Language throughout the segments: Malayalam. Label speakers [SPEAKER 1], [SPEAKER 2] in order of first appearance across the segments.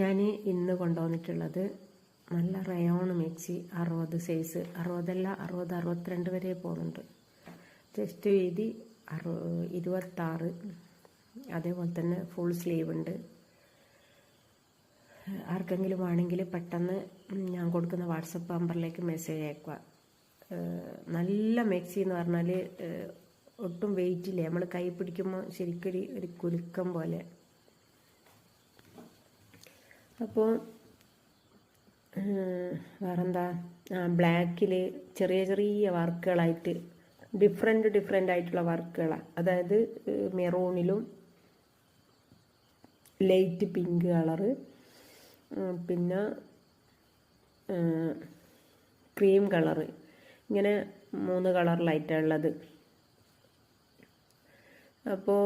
[SPEAKER 1] ഞാൻ ഇന്ന് കൊണ്ടുവന്നിട്ടുള്ളത് നല്ല റയോൺ മിക്സി അറുപത് സൈസ് അറുപതല്ല അറുപത് അറുപത്തിരണ്ട് വരെ പോകുന്നുണ്ട്. ജസ്റ്റ് വീതി അറു ഇരുപത്താറ്. അതേപോലെ തന്നെ ഫുൾ സ്ലീവ് ഉണ്ട്. ആർക്കെങ്കിലും ആണെങ്കിൽ പെട്ടെന്ന് ഞാൻ കൊടുക്കുന്ന വാട്സപ്പ് നമ്പറിലേക്ക് മെസ്സേജ് അയക്കുക. നല്ല മിക്സി എന്ന് പറഞ്ഞാൽ ഒട്ടും വെയിറ്റ് ഇല്ല. നമ്മൾ കൈ പിടിക്കുമ്പോൾ ശരിക്കൊരു ഒരു കുലുക്കം പോലെ. അപ്പോൾ വേറെന്താ? ബ്ലാക്കിൽ ചെറിയ ചെറിയ വർക്കുകളായിട്ട് ഡിഫറെന്റ് ഡിഫറെന്റ് ആയിട്ടുള്ള വർക്കുകളാണ് അതായത് മെറൂണിലും ലൈറ്റ് പിങ്ക് കളറ് പിന്നെ ക്രീം കളറ്. ഇങ്ങനെ മൂന്ന് കളറിലായിട്ടാണ് ഉള്ളത് അപ്പോൾ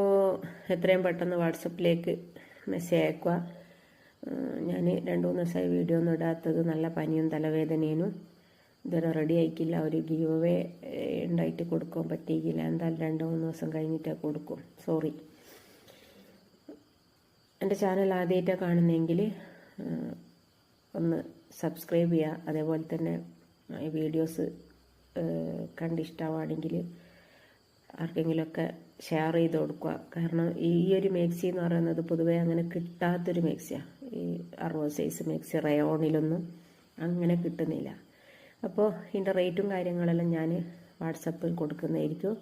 [SPEAKER 1] എത്രയും പെട്ടെന്ന് വാട്സപ്പിലേക്ക് മെസ്സേജ് അയക്കുക ഞാൻ രണ്ട് മൂന്ന് ദിവസമായി വീഡിയോ ഒന്നും ഇടാത്തത് നല്ല പനിയും തലവേദനയും ഇതുവരെ റെഡി ആയിക്കില്ല ഒരു ഗീവ് ഉണ്ടായിട്ട് കൊടുക്കാൻ പറ്റിയില്ല എന്തായാലും രണ്ട് മൂന്ന് ദിവസം കഴിഞ്ഞിട്ടേ കൊടുക്കും. സോറി എന്റെ ചാനൽ ആദ്യമായിട്ടാണ് കാണുന്നതെങ്കിൽ ഒന്ന് സബ്സ്ക്രൈബ് ചെയ്യുക. അതേപോലെ തന്നെ വീഡിയോസ് കണ്ടിഷ്ടമാണെങ്കിൽ ആർക്കെങ്കിലുമൊക്കെ ഷെയർ ചെയ്ത് കൊടുക്കുക. കാരണം ഈ ഒരു മേക്സി എന്ന് പറയുന്നത് പൊതുവേ അങ്ങനെ കിട്ടാത്തൊരു മിക്സിയാണ് ഈ അറുപത് സൈസ് മിക്സി റയോണിലൊന്നും അങ്ങനെ കിട്ടുന്നില്ല. അപ്പോൾ ഇതിന്റെ റേറ്റും കാര്യങ്ങളെല്ലാം ഞാൻ വാട്സപ്പിൽ കൊടുക്കുന്നതായിരിക്കും.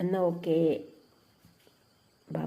[SPEAKER 1] എന്നാൽ ഓക്കേ ബൈ